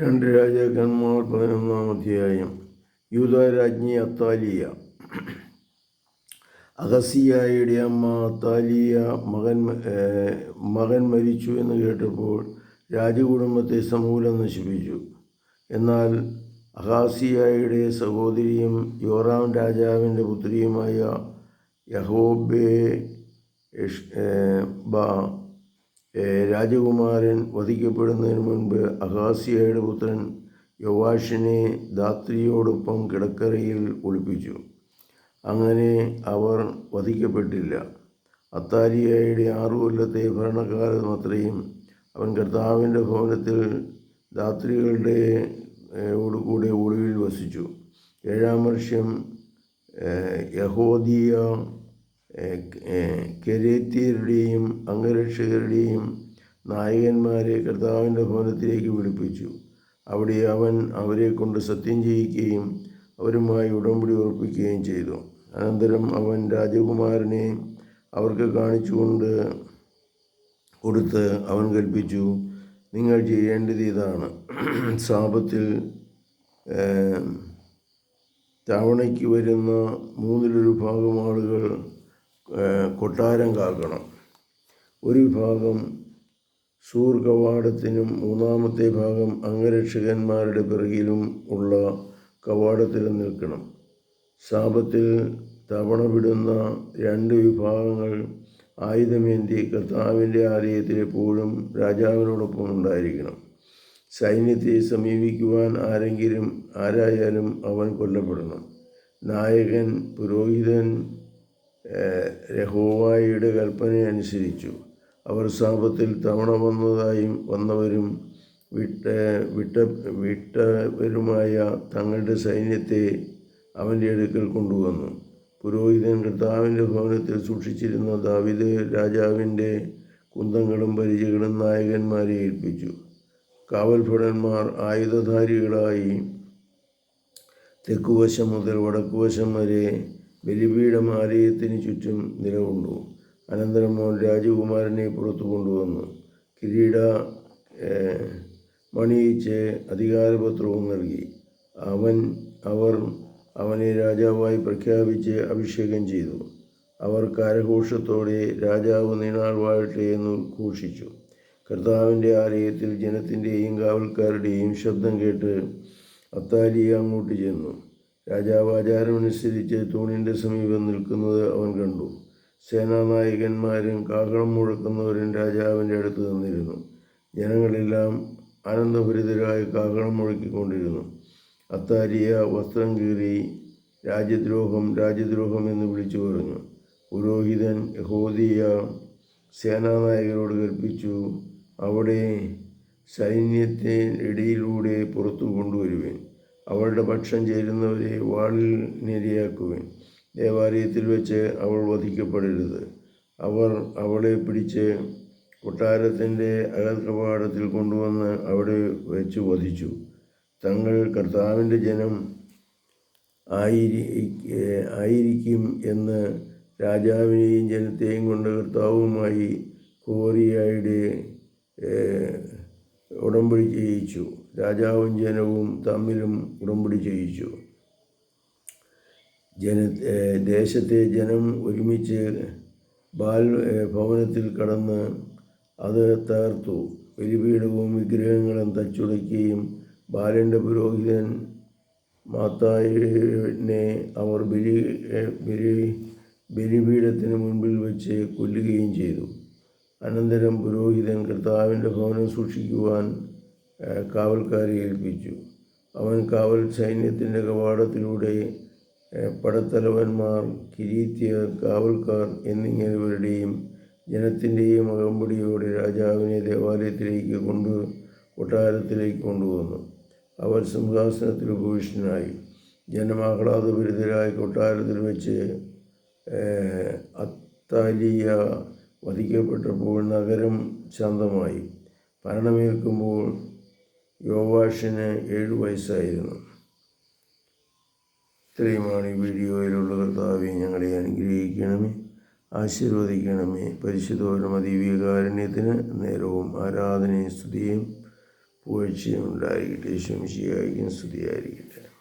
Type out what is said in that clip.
രണ്ട് രാജാക്കന്മാർ പതിനൊന്നാം അധ്യായം. യൂതരാജ്ഞി അത്താലിയ. അഗസിയായുടെ അമ്മ അത്താലിയ മകൻ മകൻ മരിച്ചു എന്ന് കേട്ടപ്പോൾ രാജകുടുംബത്തെ സമൂലം നശിപ്പിച്ചു. എന്നാൽ അഹാസിയായുടെ സഹോദരിയും യോറാം രാജാവിന്റെ പുത്രിയുമായ യഹോബേ ബ രാജകുമാരൻ വധിക്കപ്പെടുന്നതിന് മുൻപ് അഹാസിയയുടെ പുത്രൻ യോവാഷിനെ ധാത്രിയോടൊപ്പം കിടക്കറയിൽ ഒളിപ്പിച്ചു. അങ്ങനെ അവർ വധിക്കപ്പെട്ടില്ല. അത്താരിയയുടെ ആറു കൊല്ലത്തെ ഭരണകാലം അത്രയും അവൻ കർത്താവിന്റെ ഭവനത്തിൽ ധാത്രികളുടെ കൂടെ ഒളിവിൽ വസിച്ചു. ഏഴാം വർഷം യഹോദിയ കെരേത്യരുടെയും അംഗരക്ഷകരുടെയും നായകന്മാരെ കർത്താവിന്റെ ഭവനത്തിലേക്ക് വിളിപ്പിച്ചു. അവിടെ അവൻ അവരെ കൊണ്ട് സത്യം ചെയ്യിക്കുകയും അവരുമായി ഉടമ്പടി ഉറപ്പിക്കുകയും ചെയ്തു. അനന്തരം അവൻ രാജകുമാരനെ അവർക്ക് കാണിച്ചുകൊണ്ട് കൊടുത്ത് അവൻ കൽപ്പിച്ചു നിങ്ങൾ ചെയ്യേണ്ടത് ഇതാണ്. സാപത്തിൽ തവണയ്ക്ക് വരുന്ന മൂന്നിലൊരു ഭാഗം ആളുകൾ കൊട്ടാരം കാക്കണം. ഒരു വിഭാഗം സൂർ കവാടത്തിനും മൂന്നാമത്തെ ഭാഗം അംഗരക്ഷകന്മാരുടെ പിറകിലും ഉള്ള കവാടത്തിലും നിൽക്കണം. ശാപത്തിൽ തവണ വിടുന്ന രണ്ട് വിഭാഗങ്ങൾ ആയുധമേന്തി കർത്താവിന്റെ ആലയത്തിൽ എപ്പോഴും രാജാവിനോടൊപ്പം ഉണ്ടായിരിക്കണം. സൈന്യത്തെ സമീപിക്കുവാൻ ആരെങ്കിലും ആരായാലും അവൻ കൊല്ലപ്പെടണം. നായകൻ പുരോഹിതൻ യഹോവായുടെ കൽപ്പന അനുസരിച്ചു അവർ ശാപത്തിൽ തവണ വന്നതായും വന്നവരും വിട്ട വിട്ട വിട്ടവരുമായ തങ്ങളുടെ സൈന്യത്തെ അവന്റെ അടുക്കൽ കൊണ്ടുവന്നു. പുരോഹിതൻ കർത്താവിന്റെ ഭവനത്തിൽ സൂക്ഷിച്ചിരുന്ന ദാവിദ് രാജാവിന്റെ കുന്തങ്ങളും പരിചകളും നായകന്മാരെ ഏൽപ്പിച്ചു. കാവൽഭടന്മാർ ആയുധധാരികളായി തെക്കുവശം മുതൽ വടക്കുവശം വരെ ബലിപീഠം ആലയത്തിന് ചുറ്റും നിലകൊണ്ടു. അനന്തരം മോൻ രാജകുമാരനെ പുറത്തു കൊണ്ടുവന്നു. കിരീട മണിയിച്ച് അധികാരപത്രവും നൽകി. അവൻ അവർ അവനെ രാജാവായി പ്രഖ്യാപിച്ച് അഭിഷേകം ചെയ്തു. അവർ കാരഘോഷത്തോടെ രാജാവ് നീണാൾ വാഴട്ടെ എന്ന് ഘോഷിച്ചു. കർത്താവിന്റെ ആലയത്തിൽ ജനത്തിന്റെയും കാവൽക്കാരുടെയും ശബ്ദം കേട്ട് അത്താലിയ അങ്ങോട്ട് ചെന്നു. രാജാവ് ആചാരമനുസരിച്ച് തൂണിന്റെ സമീപം നിൽക്കുന്നത് അവൻ കണ്ടു. സേനാനായകന്മാരും കാഹളം മുഴക്കുന്നവരും രാജാവിന്റെ അടുത്ത് നിന്നിരുന്നു. ജനങ്ങളെല്ലാം ആനന്ദഭരിതരായി കാഹളം മുഴക്കിക്കൊണ്ടിരുന്നു. അത്താരിയ വസ്ത്രം കീറി രാജ്യദ്രോഹം രാജ്യദ്രോഹം എന്ന് വിളിച്ചു പറഞ്ഞു. പുരോഹിതൻ യഹോദിയ സേനാനായകരോട് കൽപ്പിച്ചു അവിടെ സൈന്യത്തെ ഇടയിലൂടെ പുറത്തു കൊണ്ടുവരുവേൻ. അവളുടെ പക്ഷം ചേരുന്നവരെ വാളിൽ നിരയാക്കുവിൻ. ദേവാലയത്തിൽ വെച്ച് അവൾ വധിക്കപ്പെടരുത്. അവർ അവളെ പിടിച്ച് കൊട്ടാരത്തിന്റെ അകൽക്കവാടത്തിൽ കൊണ്ടുവന്ന് അവിടെ വെച്ച് വധിച്ചു. തങ്ങൾ കർത്താവിന്റെ ജനം ആയിരി ആയിരിക്കും എന്ന് രാജാവിനെയും ജനത്തെയും കൊണ്ട് കർത്താവുമായി കോറിയായുടെ ഉടമ്പടി ചെയ്യിച്ചു. രാജാവും ജനവും തമ്മിലും ഉടമ്പടി ചെയ്യിച്ചു. ജന ദേശത്തെ ജനം ഒരുമിച്ച് ബാൽ ഭവനത്തിൽ കടന്ന് അത് തകർത്തു. ബലിപീഠവും വിഗ്രഹങ്ങളും തച്ചുടയ്ക്കുകയും ബാലന്റെ പുരോഹിതൻ മാത്തായിനെ അവർ ബലി ബലി ബലിപീഠത്തിന് മുൻപിൽ വെച്ച് കൊല്ലുകയും ചെയ്തു. അനന്തരം പുരോഹിതൻ കർത്താവിന്റെ ഭവനം സൂക്ഷിക്കുവാൻ കാവൽക്കാരെ ഏൽപ്പിച്ചു. അവൻ കാവൽ സൈന്യത്തിന്റെ കവാടത്തിലൂടെ പടത്തലവന്മാർ കിരീത്യർ കാവൽക്കാർ എന്നിങ്ങനെവരുടെയും ജനത്തിന്റെയും അകമ്പടിയോടെ രാജാവിനെ ദേവാലയത്തിലേക്ക് കൊണ്ട് കൊട്ടാരത്തിലേക്ക് കൊണ്ടുവന്നു. അവർ സിംഹാസനത്തിൽ ഉപവിഷ്ടനായി. ജനമാഹ്ലാദപരിതരായ കൊട്ടാരത്തിൽ വെച്ച് അത്താലിയ വധിക്കപ്പെട്ടപ്പോൾ നഗരം ശാന്തമായി. ഭരണമേൽക്കുമ്പോൾ യോവാഷിന് ഏഴു വയസ്സായിരുന്നു. ഇത്രയുമാണ് ഈ വീഡിയോയിലുള്ള കർത്താവെ ഞങ്ങളെ അനുഗ്രഹിക്കണമേ ആശീർവദിക്കണമേ. പരിശുദ്ധോരമ ദിവ്യകാരുണ്യത്തിന് നേരവും ആരാധനയും സ്തുതിയും പൂഴ്ചയും ഉണ്ടായിരിക്കട്ടെ. ശംശിയായിരിക്കും സ്തുതിയായിരിക്കട്ടെ.